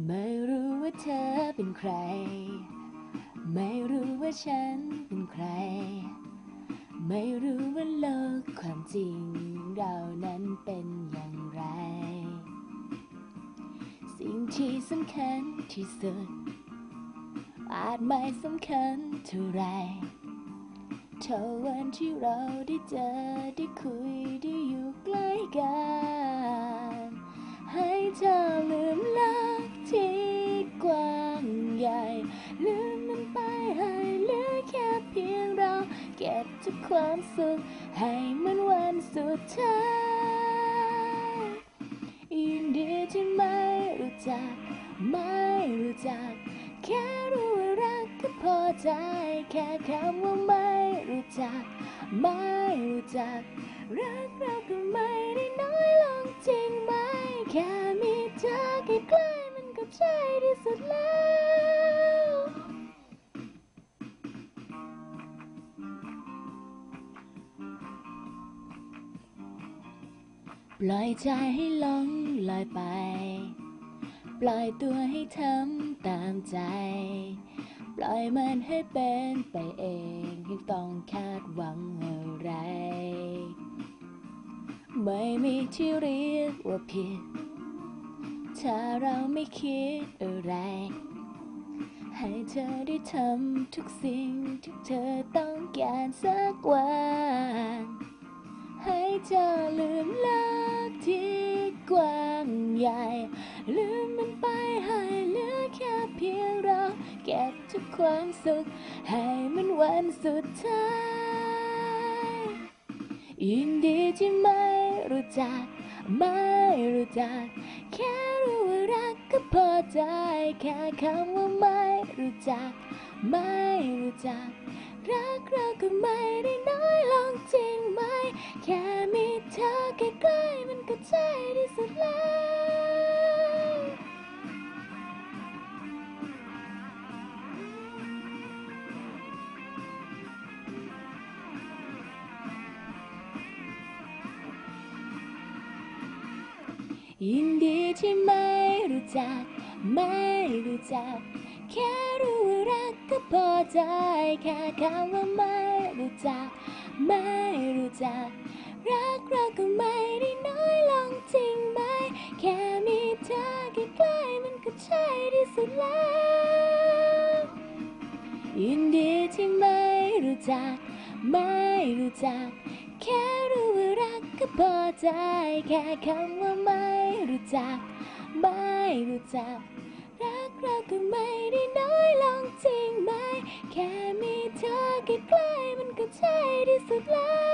ไม่รู้ว่าเธอเป็นใคร ไม่รู้ว่าฉันเป็นใคร ไม่รู้ว่าโลกความจริงเรานั้นเป็นอย่างไร สิ่งที่สำคัญที่สุด อาจไม่สำคัญเท่าไรเท่าวันที่เราได้เจอได้คุยได้อยู่ใกล้กัน ความสุข ให้มันวันสุดท้ายยินดีที่ไม่รู้จัก ไม่รู้จัก แค่รู้ว่ารักก็พอใจ แค่คำว่าไม่รู้จัก ไม่รู้จัก รักเราก็ไม่ได้น้อยลงจริงไหม แค่มีเธอใกล้ๆมันก็ใช่ที่สุดแล้ว ปล่อยใจให้หลงลอยไป ปล่อยตัวให้ทำตามใจ ปล่อยมันให้เป็นไปเองไม่ต้องคาดหวังอะไร ไม่มีที่เรียกว่าผิด ถ้าเราไม่คิดอะไร ให้เธอได้ทำทุกสิ่งที่เธอต้องการสักวัน ให้เธอลืมลักที่กว้า ลืมมันไปให้เหลือแค่เพียงเรา เก็บทุกความสุข ให้มันวันสุดท้าย ยินดีที่ไม่รู้จัก ไม่รู้จัก แค่รู้ว่ารักก็พอใจ แค่คำว่าไม่รู้จัก ไม่รู้จัก รักเราก็ไม่ได้น้อยลงจริงไหม แค่มีเธอใกล้ๆมันก็ใช่ที่สุดแล้ว ยินดีที่ไม่รู้จัก ไม่รู้จัก แค่รู้ว่ารักก็พอใจ แค่คำว่าไม่รู้จัก ไม่รู้จัก รักเราก็ไม่ได้น้อยลงจริงไหม แค่มีเธอใกล้ๆมันก็ใช่ที่สุดแล้วยินดีที่ไม่รู้จัก ไม่รู้จัก แค่รู้ว่ารักก็พอใจ แค่คำว่าไม่ รู้จัก ไม่รู้จัก รักเราก็ไม่ได้น้อยลงจริงไหม แค่มีเธอใกล้ๆมันก็ใช่ที่สุดแล้ว